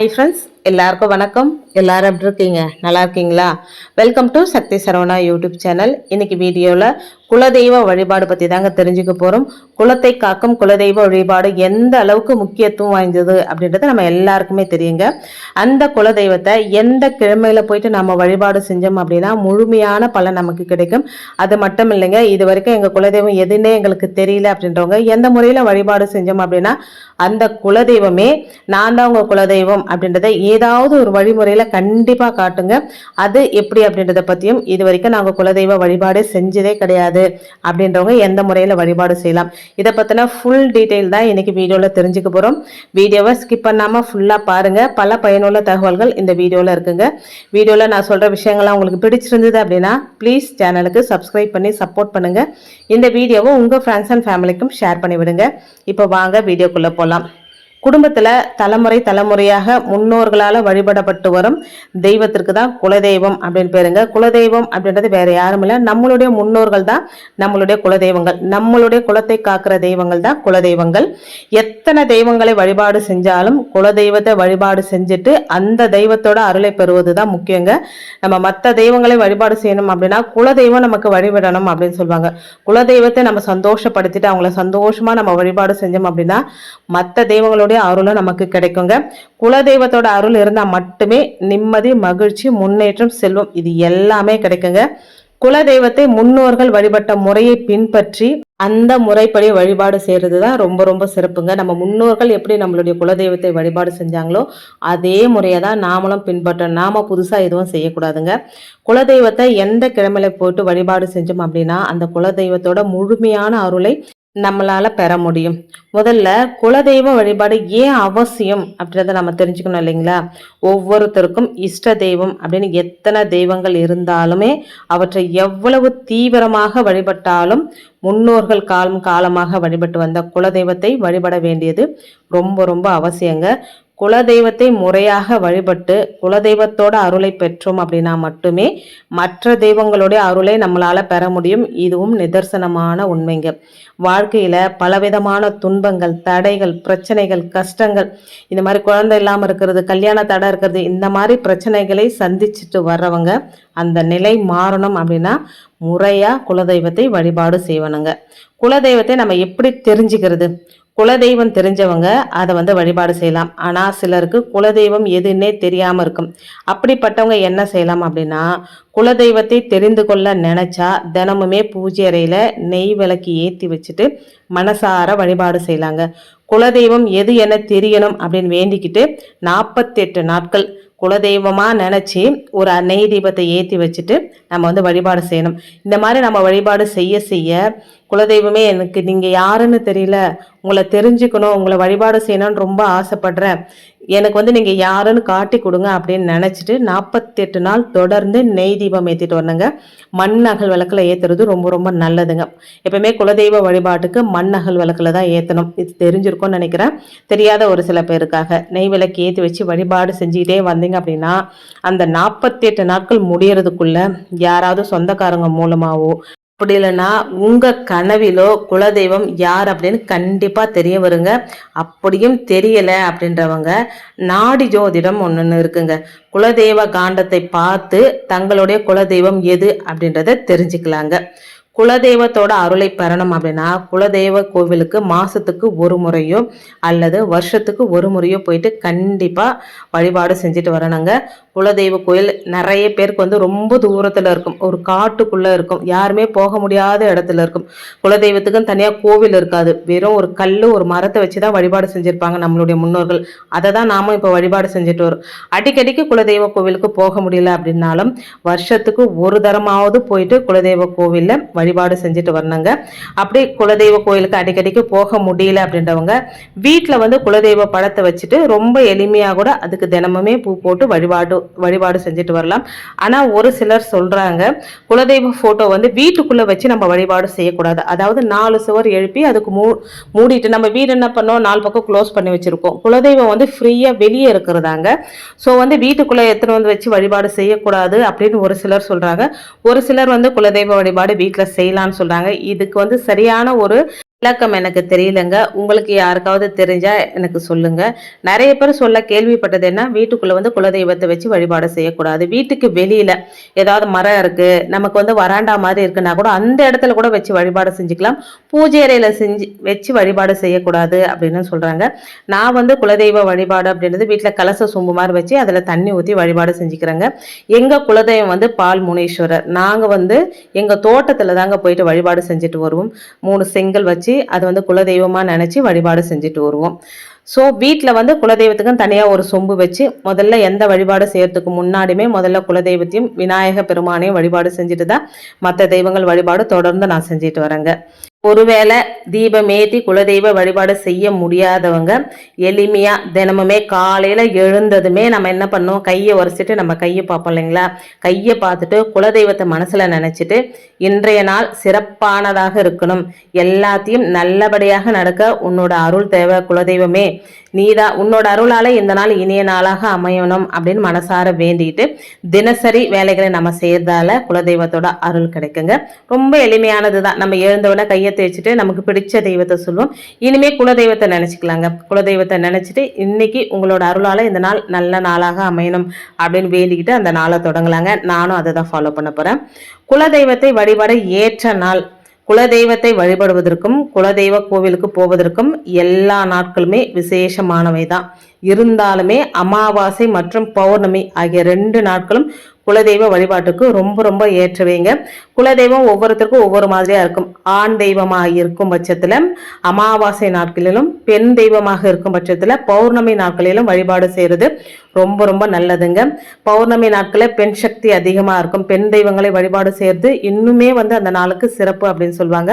Hi friends எல்லாருக்கும் வணக்கம். எல்லாரும் எப்படி இருக்கீங்க? நல்லா இருக்கீங்களா? Welcome to Sakthi Saravana YouTube channel இன்னைக்கு வீடியோவில் குலதெய்வ வழிபாடு பற்றி தாங்க தெரிஞ்சுக்க போகிறோம் குலத்தை காக்கும் குலதெய்வ வழிபாடு எந்த அளவுக்கு முக்கியத்துவம் வாய்ந்தது அப்படின்றது நம்ம எல்லாருக்குமே தெரியுங்க. அந்த குலதெய்வத்தை எந்த கிழமையில போயிட்டு நம்ம வழிபாடு செஞ்சோம் அப்படின்னா முழுமையான பலன் நமக்கு கிடைக்கும். அது மட்டும் இல்லைங்க இது வரைக்கும் எங்கள் குலதெய்வம் எதுன்னே எங்களுக்கு தெரியல அப்படின்றவங்க எந்த முறையில் வழிபாடு செஞ்சோம் அப்படின்னா அந்த குலதெய்வமே நான் தான் உங்கள் குலதெய்வம் அப்படின்றத ஏதாவது ஒரு வழிமுறையில் கண்டிப்பாக காட்டுங்க. அது எப்படி அப்படின்றத பற்றியும் இது வரைக்கும் நாங்கள் குலதெய்வ வழிபாடு செஞ்சதே கிடையாது. அப்படின்றவங்க எந்த முறையில் வழிபாடு செய்யலாம். இதை பற்றின ஃபுல் டீட்டெயில் தான் இன்னைக்கு வீடியோவில் தெரிஞ்சுக்க போகிறோம் வீடியோவை ஸ்கிப் பண்ணாமல் ஃபுல்லாக பாருங்கள் பல பயனுள்ள தகவல்கள் இந்த வீடியோவில் இருக்குங்க. வீடியோவில் நான் சொல்கிற விஷயங்கள்லாம் உங்களுக்கு பிடிச்சிருந்தது அப்படின்னா ப்ளீஸ் சேனலுக்கு சப்ஸ்கிரைப் பண்ணி சப்போர்ட் பண்ணுங்கள் இந்த வீடியோவை உங்கள் ஃப்ரெண்ட்ஸ் அண்ட் ஃபேமிலிக்கும் ஷேர் பண்ணி விடுங்க இப்போ வாங்க வீடியோக்குள்ளே போகலாம் குடும்பத்தில் தலைமுறை தலைமுறையாக முன்னோர்களால் வழிபடப்பட்டு வரும் தெய்வத்திற்கு தான் குலதெய்வம் அப்படின்னு பேருங்க. குலதெய்வம் அப்படின்றது வேற யாரும் இல்லை. நம்மளுடைய முன்னோர்கள் தான் நம்மளுடைய குலதெய்வங்கள். நம்மளுடைய குலத்தை காக்கிற தெய்வங்கள் தான் குலதெய்வங்கள். எத்தனை தெய்வங்களை வழிபாடு செஞ்சாலும் குலதெய்வத்தை வழிபாடு செஞ்சுட்டு அந்த தெய்வத்தோட அருளை பெறுவது தான் முக்கியங்க. நம்ம மற்ற தெய்வங்களை வழிபாடு செய்யணும் அப்படின்னா குலதெய்வம் நமக்கு வழிபடணும் அப்படின்னு சொல்லுவாங்க குலதெய்வத்தை நம்ம சந்தோஷப்படுத்திட்டு அவங்கள சந்தோஷமாக நம்ம வழிபாடு செஞ்சோம் அப்படின்னா மற்ற தெய்வங்களுடைய அருளும் நமக்கு கிடைக்குங்க. குலதெய்வத்தோட அருள் இருந்தால் மட்டுமே நிம்மதி மகிழ்ச்சி முன்னேற்றம் செல்வம் இது எல்லாமே கிடைக்குங்க. குலதெய்வத்தை முன்னோர்கள் வழிபட்ட முறையை பின்பற்றி அந்த முறைப்படி வழிபாடு செய்கிறது தான் ரொம்ப ரொம்ப சிறப்புங்க. நம்ம முன்னோர்கள் எப்படி நம்மளுடைய குலதெய்வத்தை வழிபாடு செஞ்சாங்களோ அதே முறையை தான் நாமளும் பின்பற்ற நாம புதுசாக எதுவும் செய்யக்கூடாதுங்க. குலதெய்வத்தை எந்த கிழமையில போட்டு வழிபாடு செஞ்சோம் அப்படின்னா அந்த குலதெய்வத்தோட முழுமையான அருளை நம்மளால் பெற முடியும். முதல்ல குலதெய்வ வழிபாடு ஏன் அவசியம் அப்படின்றத நம்ம தெரிஞ்சுக்கணும் இல்லைங்களா? ஒவ்வொருத்தருக்கும் இஷ்ட தெய்வம் அப்படின்னு எத்தனை தெய்வங்கள் இருந்தாலுமே அவற்றை எவ்வளவு தீவிரமாக வழிபட்டாலும் முன்னோர்கள் காலம் காலமாக வழிபட்டு வந்த குலதெய்வத்தை வழிபட வேண்டியது ரொம்ப ரொம்ப அவசியங்க. குலதெய்வத்தை முறையாக வழிபட்டு குலதெய்வத்தோட அருளை பெற்றோம் அப்படின்னா மட்டுமே மற்ற தெய்வங்களுடைய அருளை நம்மளால் பெற முடியும். இதுவும் நிதர்சனமான உண்மைங்க. வாழ்க்கையில் பலவிதமான துன்பங்கள் தடைகள் பிரச்சனைகள் கஷ்டங்கள் இந்த மாதிரி குழந்தை இல்லாமல் இருக்கிறது கல்யாண தடை இருக்கிறது இந்த மாதிரி பிரச்சனைகளை சந்திச்சுட்டு வர்றவங்க அந்த நிலை மாறணும் அப்படின்னா முறையாக குலதெய்வத்தை வழிபாடு செய்வனுங்க. குலதெய்வத்தை நம்ம எப்படி தெரிஞ்சுக்கிறது? குலதெய்வம் தெரிஞ்சவங்க அதை வந்து வழிபாடு செய்யலாம். ஆனால் சிலருக்கு குலதெய்வம் எதுன்னே தெரியாமல் இருக்கும். அப்படிப்பட்டவங்க என்ன செய்யலாம் அப்படின்னா குலதெய்வத்தை தெரிந்து கொள்ள நினச்சா தினமுமே பூஜை அறையில் நெய் விளக்கு ஏற்றி வச்சுட்டு மனசார வழிபாடு செய்யலாங்க. குலதெய்வம் எது என தெரியணும் அப்படின்னு வேண்டிக்கிட்டு நாற்பத்தெட்டு நாட்கள் குலதெய்வமாக நினச்சி ஒரு நெய் தீபத்தை ஏற்றி வச்சுட்டு நம்ம வந்து வழிபாடு செய்யணும். இந்த மாதிரி நம்ம வழிபாடு செய்ய செய்ய குலதெய்வமே எனக்கு நீங்கள் யாருன்னு தெரியல. உங்களை தெரிஞ்சுக்கணும் உங்களை வழிபாடு செய்யணும்னு ரொம்ப ஆசைப்படுறேன். எனக்கு வந்து நீங்கள் யாருன்னு காட்டி கொடுங்க அப்படின்னு நினச்சிட்டு நாற்பத்தெட்டு நாள் தொடர்ந்து நெய் தீபம் ஏற்றிட்டு வரணுங்க. மண் அகல் விளக்கில் ஏற்றுறது ரொம்ப ரொம்ப நல்லதுங்க. எப்பவுமே குலதெய்வ வழிபாட்டுக்கு மண் அகல் விளக்கில் தான் ஏற்றணும் இது தெரிஞ்சிருக்கும்னு நினைக்கிறேன். தெரியாத ஒரு சில பேருக்காக நெய் விளக்கு ஏற்றி வச்சு வழிபாடு செஞ்சுக்கிட்டே வந்தீங்க அப்படின்னா அந்த நாற்பத்தெட்டு நாட்கள் முடியறதுக்குள்ள யாராவது சொந்தக்காரங்க மூலமாகவோ அப்படி இல்லைன்னா உங்கள் கனவிலோ குலதெய்வம் யார் அப்படின்னு கண்டிப்பாக தெரிய வருங்க. அப்படியும் தெரியலை அப்படின்றவங்க நாடி ஜோதிடம் ஒன்று ஒன்று இருக்குங்க. குலதெய்வ காண்டத்தை பார்த்து தங்களுடைய குலதெய்வம் எது அப்படின்றத தெரிஞ்சுக்கலாங்க. குலதெய்வத்தோட அருளை பெறணும் அப்படின்னா குலதெய்வ கோவிலுக்கு மாதத்துக்கு ஒரு முறையோ அல்லது வருஷத்துக்கு ஒரு முறையோ போயிட்டு கண்டிப்பாக வழிபாடு செஞ்சுட்டு வரணுங்க. குலதெய்வ கோயில் நிறைய பேருக்கு வந்து ரொம்ப தூரத்தில் இருக்கும். ஒரு காட்டுக்குள்ளே இருக்கும். யாருமே போக முடியாத இடத்துல இருக்கும். குலதெய்வத்துக்கும் தனியாக கோவில் இருக்காது. வெறும் ஒரு கல் ஒரு மரத்தை வச்சு தான் வழிபாடு செஞ்சுருப்பாங்க நம்மளுடைய முன்னோர்கள். அதை தான் நாமும் இப்போ வழிபாடு செஞ்சுட்டு வரோம். அடிக்கடிக்கு குலதெய்வ கோவிலுக்கு போக முடியல அப்படின்னாலும் வருஷத்துக்கு ஒரு தரமாவது போயிட்டு குலதெய்வ கோவிலில் வழிபாடு செஞ்சுட்டு வரணுங்க. அப்படி குலதெய்வ கோயிலுக்கு அடிக்கடிக்கு போக முடியல அப்படின்றவங்க வீட்டில் வந்து குலதெய்வ படத்தை வச்சுட்டு ரொம்ப எளிமையாக கூட அதுக்கு தினமுமே பூ போட்டு வழிபாடு வழிபாடு செஞ்சுட்டு வரலாம். ஆனால் ஒரு சிலர் சொல்கிறாங்க குலதெய்வ ஃபோட்டோ வந்து வீட்டுக்குள்ளே வச்சு நம்ம வழிபாடு செய்யக்கூடாது. அதாவது நாலு சுவர் எழுப்பி அதுக்கு மூ மூடிட்டு நம்ம வீடு என்ன பண்ணோம்? நாலு பக்கம் க்ளோஸ் பண்ணி வச்சுருக்கோம். குலதெய்வம் வந்து ஃப்ரீயாக வெளியே இருக்கிறதாங்க. ஸோ வந்து வீட்டுக்குள்ளே எத்தனை வந்து வச்சு வழிபாடு செய்யக்கூடாது அப்படின்னு ஒரு சிலர் சொல்கிறாங்க ஒரு சிலர் வந்து குலதெய்வ வழிபாடு வீட்டில் செய்யலான்னு சொல்கிறாங்க இதுக்கு வந்து சரியான ஒரு விளக்கம் எனக்கு தெரியலங்க. உங்களுக்கு யாருக்காவது தெரிஞ்சா எனக்கு சொல்லுங்க. நிறைய பேர் சொல்ல கேள்விப்பட்டது என்ன? வீட்டுக்குள்ள வந்து குலதெய்வத்தை வச்சு வழிபாடு செய்யக்கூடாது. வீட்டுக்கு வெளியில ஏதாவது மரம் இருக்கு நமக்கு வந்து வராண்டா மாதிரி இருக்குன்னா கூட அந்த இடத்துல கூட வச்சு வழிபாடு செஞ்சுக்கலாம். பூஜை அறையில செஞ்சு வச்சு வழிபாடு செய்யக்கூடாது அப்படின்னு சொல்றாங்க. நான் வந்து குலதெய்வ வழிபாடு அப்படின்றது வீட்டில் கலச சொம்பு மாதிரி வச்சு அதில் தண்ணி ஊற்றி வழிபாடு செஞ்சுக்கிறேங்க. எங்கள் குலதெய்வம் வந்து பால் முனீஸ்வரர். நாங்கள் வந்து எங்கள் தோட்டத்தில் தாங்க போயிட்டு வழிபாடு செஞ்சுட்டு வருவோம். மூணு செங்கல் வச்சு அது வந்து குலதெய்வமாக நினச்சி வழிபாடு செஞ்சுட்டு வருவோம். ஸோ வீட்டில் வந்து குலதெய்வத்துக்கும் தனியாக ஒரு சொம்பு வச்சு முதல்ல எந்த வழிபாடு செய்யறதுக்கு முன்னாடியுமே முதல்ல குலதெய்வத்தையும் விநாயக பெருமானையும் வழிபாடு செஞ்சுட்டு தான் மற்ற தெய்வங்கள் வழிபாடு தொடர்ந்து நான் செஞ்சுட்டு வரேங்க. ஒருவேளை தீபம் ஏற்றி குலதெய்வ வழிபாடு செய்ய முடியாதவங்க எளிமையாக தினமுமே காலையில் எழுந்ததுமே நம்ம என்ன பண்ணுவோம்? கையை உரைச்சிட்டு நம்ம கையை பார்ப்போம் இல்லைங்களா? கையை பார்த்துட்டு குலதெய்வத்தை மனசில் நினச்சிட்டு இன்றைய நாள் சிறப்பானதாக இருக்கணும். எல்லாத்தையும் நல்லபடியாக நடக்க உன்னோட அருள் தேவை குலதெய்வமே. நீதான் உன்னோட அருளால இந்த நாள் இனிய நாளாக அமையணும் அப்படின்னு மனசார வேண்டிட்டு தினசரி வேலைகளை நம்ம செய்யறதால குலதெய்வத்தோட அருள் கிடைக்குங்க. ரொம்ப எளிமையானது தான் நம்ம எழுந்தவுடனே கையை தேய்ச்சிட்டு நமக்கு பிடிச்ச தெய்வத்தை சொல்லுவோம். இனிமே குலதெய்வத்தை நினைச்சுக்கலாங்க. குலதெய்வத்தை நினைச்சிட்டு இன்னைக்கு உங்களோட அருளால இந்த நாள் நல்ல நாளாக அமையணும் அப்படின்னு வேண்டிக்கிட்டு அந்த நாளை தொடங்கலாங்க. நானும் அதை தான் ஃபாலோ பண்ண போறேன். குலதெய்வத்தை வழிபட ஏற்ற நாள் குலதெய்வத்தை வழிபடுவதற்கும் குலதெய்வ கோவிலுக்கு போவதற்கும் எல்லா நாட்களுமே விசேஷமானவை தான் இருந்தாலுமே அமாவாசை மற்றும் பௌர்ணமி ஆகிய ரெண்டு நாட்களும் குலதெய்வ வழிபாட்டுக்கு ரொம்ப ரொம்ப ஏற்றவைங்க. குலதெய்வம் ஒவ்வொருத்தருக்கும் ஒவ்வொரு மாதிரியாக இருக்கும். ஆண் தெய்வமாக இருக்கும் பட்சத்தில் அமாவாசை நாட்களிலும் பெண் தெய்வமாக இருக்கும் பட்சத்தில் பௌர்ணமி நாட்களிலும் வழிபாடு செய்கிறது ரொம்ப ரொம்ப நல்லதுங்க. பௌர்ணமி நாட்களில் பெண் சக்தி அதிகமாக இருக்கும். பெண் தெய்வங்களை வழிபாடு செய்கிறது இன்னுமே வந்து அந்த நாளுக்கு சிறப்பு அப்படின்னு சொல்லுவாங்க.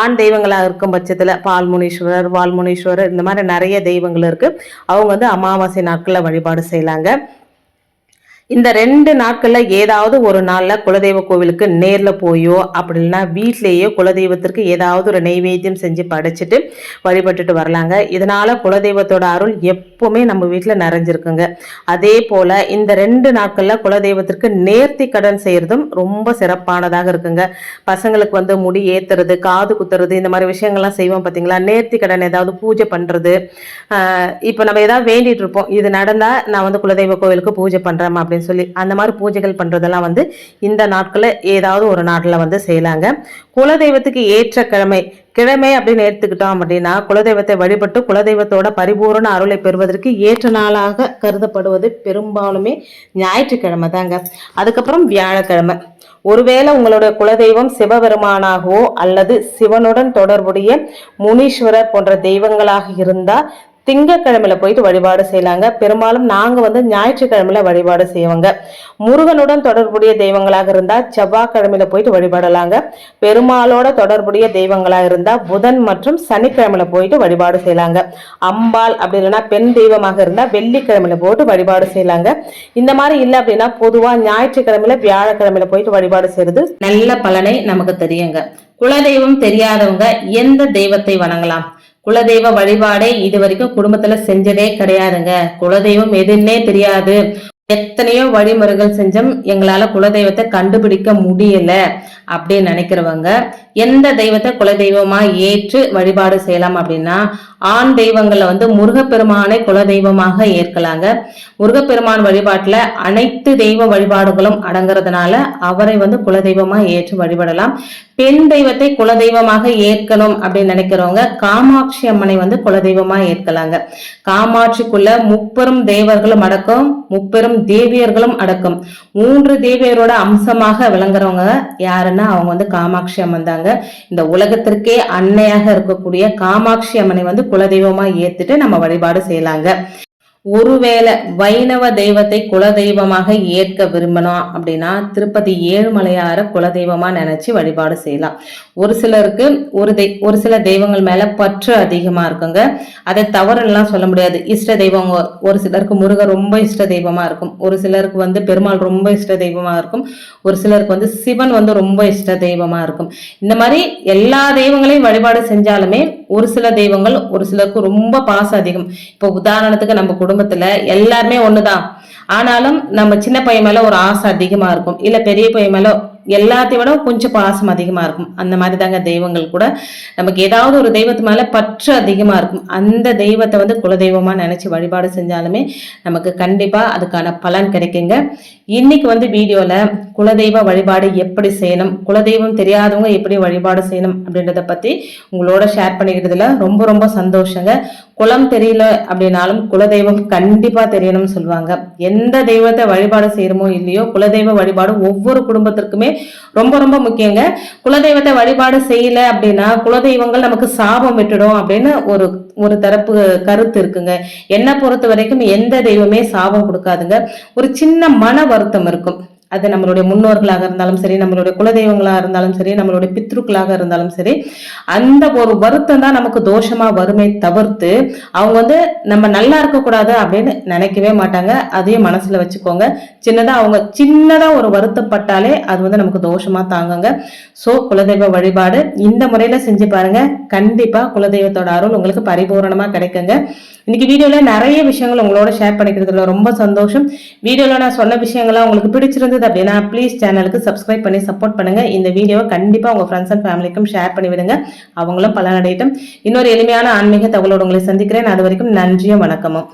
ஆண் தெய்வங்களாக இருக்கும் பட்சத்தில் பால்முனீஸ்வரர் வால்முனீஸ்வரர் இந்த மாதிரி நிறைய தெய்வங்கள் இருக்குது அவங்க வந்து அமாவாசை நாட்களில் வழிபாடு செய்யலாங்க. இந்த ரெண்டு நாட்கள்ல ஏதாவது ஒரு நாள்ல குலதெய்வ கோவிலுக்கு நேர்ல போயோ அப்படி இல்லைன்னா வீட்லேயோ குலதெய்வத்திற்கு ஏதாவது ஒரு நெய்வேத்தியம் செஞ்சு படைச்சிட்டு வழிபட்டுட்டு வரலாங்க. இதனால குலதெய்வத்தோட அருள் எப்பவுமே நம்ம வீட்டில் நிறைஞ்சிருக்குங்க. அதே போல இந்த ரெண்டு நாட்கள்ல குலதெய்வத்திற்கு நேர்த்தி கடன் செய்யறதும் ரொம்ப சிறப்பானதாக இருக்குங்க. பசங்களுக்கு வந்து முடி ஏத்துறது காது குத்துறது இந்த மாதிரி விஷயங்கள்லாம் செய்வோம் பார்த்தீங்களா நேர்த்தி கடன் ஏதாவது பூஜை பண்ணுறது இப்போ நம்ம ஏதாவது வேண்டிட்டு இருப்போம். இது நடந்தால் நான் வந்து குலதெய்வ கோவிலுக்கு பூஜை பண்ணுறேன் அப்படின்னு சொல்லி அந்த மாதிரி பூஜைகள் பண்றதெல்லாம் வந்து இந்த நாட்களில் ஏதாவது ஒரு நாட்டில் வந்து செய்யலாங்க. குலதெய்வத்துக்கு ஏற்ற கிழமை கிழமை அப்படின்னு எடுத்துக்கிட்டோம் அப்படின்னா குலதெய்வத்தை வழிபட்டு குலதெய்வத்தோட பரிபூரண அருளை பெறுவதற்கு ஏற்ற நாளாக கருதப்படுவது பெரும்பாலுமே ஞாயிற்றுக்கிழமை தாங்க. அதுக்கப்புறம் வியாழக்கிழமை. ஒருவேளை உங்களுடைய குலதெய்வம் சிவபெருமானாகவோ அல்லது சிவனுடன் தொடர்புடைய முனீஸ்வரர் போன்ற தெய்வங்களாக இருந்தா திங்கக்கிழமையில போயிட்டு வழிபாடு செய்யலாங்க. பெரும்பாலும் நாங்க வந்து ஞாயிற்றுக்கிழமையில வழிபாடு செய்வோங்க. முருகனுடன் தொடர்புடைய தெய்வங்களாக இருந்தா செவ்வாய்க்கிழமையில போயிட்டு வழிபாடலாங்க. பெருமாளோட தொடர்புடைய தெய்வங்களாக இருந்தா புதன் மற்றும் சனிக்கிழமையில போயிட்டு வழிபாடு செய்யலாங்க. அம்பாள் அப்படி இல்லைன்னா பெண் தெய்வமாக இருந்தா வெள்ளிக்கிழமையில போட்டு வழிபாடு செய்யலாங்க. இந்த மாதிரி இல்லை அப்படின்னா பொதுவா ஞாயிற்றுக்கிழமையில வியாழக்கிழமையில போயிட்டு வழிபாடு செய்யறது நல்ல பலனை நமக்கு தெரியுங்க. குலதெய்வம் தெரியாதவங்க எந்த தெய்வத்தை வணங்கலாம்? குலதெய்வ வழிபாடே இது வரைக்கும் குடும்பத்துல செஞ்சதே கிடையாதுங்க. குலதெய்வம் எதுன்னே தெரியாது. எத்தனையோ வழிமுறைகள் செஞ்சோம். எங்களால குலதெய்வத்தை கண்டுபிடிக்க முடியல அப்படின்னு நினைக்கிறவங்க எந்த தெய்வத்தை குலதெய்வமா ஏற்று வழிபாடு செய்யலாம் அப்படின்னா ஆண் தெய்வங்களை வந்து முருகப்பெருமானை குல தெய்வமாக ஏற்கலாங்க. முருகப்பெருமான் வழிபாட்டில் அனைத்து தெய்வ வழிபாடுகளும் அடங்குறதுனால அவரை வந்து குலதெய்வமா ஏற்று வழிபடலாம். பெண் தெய்வத்தை குலதெய்வமாக ஏற்கணும் அப்படின்னு நினைக்கிறவங்க காமாட்சி அம்மனை வந்து குலதெய்வமா ஏற்கலாங்க. காமாட்சிக்குள்ள முப்பெரும் தேவர்களும் அடக்கம் முப்பெரும் தேவியர்களும் அடக்கம். மூன்று தேவியரோட அம்சமாக விளங்குறவங்க யாருன்னா அவங்க வந்து காமாட்சி அம்மன் தாங்க. இந்த உலகத்திற்கே அன்னையாக இருக்கக்கூடிய காமாட்சி அம்மனை வந்து குலதெய்வமா ஏத்துட்டு நம்ம வழிபாடு செய்யலாங்க. ஒருவேளை வைணவ தெய்வத்தை குலதெய்வமாக ஏற்க விரும்பணும் அப்படின்னா திருப்பதி ஏழுமலையார குலதெய்வமா நினைச்சு வழிபாடு செய்யலாம். ஒரு சிலருக்கு ஒரு தெய் ஒரு சில தெய்வங்கள் மேல பற்று அதிகமா இருக்குங்க. அதை தவறுலாம் சொல்ல முடியாது. இஷ்ட தெய்வம் ஒரு சிலருக்கு முருகன் ரொம்ப இஷ்ட தெய்வமா இருக்கும். ஒரு சிலருக்கு வந்து பெருமாள் ரொம்ப இஷ்ட தெய்வமா இருக்கும். ஒரு சிலருக்கு வந்து சிவன் வந்து ரொம்ப இஷ்ட தெய்வமா இருக்கும். இந்த மாதிரி எல்லா தெய்வங்களையும் வழிபாடு செஞ்சாலுமே ஒரு சில தெய்வங்கள் ஒரு சிலருக்கு ரொம்ப பாசம் அதிகம். இப்போ உதாரணத்துக்கு நம்ம குடும்பத்துல எல்லாருமே ஒண்ணுதான். ஆனாலும் நம்ம சின்ன பையன் மேல ஒரு ஆசை அதிகமா இருக்கும். இல்ல பெரிய பையன் மேல எல்லாத்தையும் விட கொஞ்சம் பாசம் அதிகமாக இருக்கும். அந்த மாதிரி தாங்க தெய்வங்கள் கூட. நமக்கு ஏதாவது ஒரு தெய்வத்து மேலே பற்று அதிகமாக இருக்கும். அந்த தெய்வத்தை வந்து குலதெய்வமாக நினச்சி வழிபாடு செஞ்சாலுமே நமக்கு கண்டிப்பாக அதுக்கான பலன் கிடைக்குங்க. இன்னைக்கு வந்து வீடியோவில் குலதெய்வ வழிபாடு எப்படி செய்யணும் குலதெய்வம் தெரியாதவங்க எப்படி வழிபாடு செய்யணும் அப்படின்றத பற்றி உங்களோட ஷேர் பண்ணிக்கிறதுல ரொம்ப ரொம்ப சந்தோஷங்க. குலம் தெரியல அப்படின்னாலும் குலதெய்வம் கண்டிப்பாக தெரியணும்னு சொல்லுவாங்க. எந்த தெய்வத்தை வழிபாடு செய்யறோமோ இல்லையோ குலதெய்வ வழிபாடு ஒவ்வொரு குடும்பத்திற்குமே ரொம்ப ரொம்ப முக்கியங்க. குலதெய்வத்தை வழிபாடு செய்யல அப்படின்னா குலதெய்வங்கள் நமக்கு சாபம் விட்டுடும் அப்படின்னு ஒரு ஒரு தரப்பு கருத்து இருக்குங்க. என்னை பொறுத்த வரைக்கும் எந்த தெய்வமே சாபம் கொடுக்காதுங்க. ஒரு சின்ன மன வருத்தம் இருக்கும். அது நம்மளுடைய முன்னோர்களாக இருந்தாலும் சரி நம்மளுடைய குலதெய்வங்களாக இருந்தாலும் சரி நம்மளுடைய பித்ருக்களாக இருந்தாலும் சரி அந்த ஒரு வருத்தம் தான் நமக்கு தோஷமா வருமே தவிர்த்து அவங்க வந்து நம்ம நல்லா இருக்கக்கூடாது அப்படின்னு நினைக்கவே மாட்டாங்க. அதையும் மனசுல வச்சுக்கோங்க. சின்னதாக அவங்க சின்னதாக ஒரு வருத்தப்பட்டாலே அது வந்து நமக்கு தோஷமா தாங்குங்க. ஸோ குலதெய்வ வழிபாடு இந்த முறையில செஞ்சு பாருங்க. கண்டிப்பா குலதெய்வத்தோட அருள் உங்களுக்கு பரிபூரணமா கிடைக்குங்க. இன்னைக்கு வீடியோல நிறைய விஷயங்கள் உங்களோட ஷேர் பண்ணிக்கிறதுல ரொம்ப சந்தோஷம். வீடியோல நான் சொன்ன விஷயங்கள்லாம் உங்களுக்கு பிடிச்சிருந்தது அப்படின்னா ப்ளீஸ் சேனலுக்கு சப்ஸ்கிரைப் பண்ணி சப்போர்ட் பண்ணுங்க. இந்த வீடியோவை கண்டிப்பா உங்க ஃப்ரெண்ட்ஸ் அண்ட் ஃபேமிலிக்கும் ஷேர் பண்ணி விடுங்க. அவங்களும் பலனடையட்டும். இன்னொரு எளிமையான ஆன்மீக தகவலோடு உங்களை சந்திக்கிறேன். அது வரைக்கும் நன்றியும் வணக்கமும்.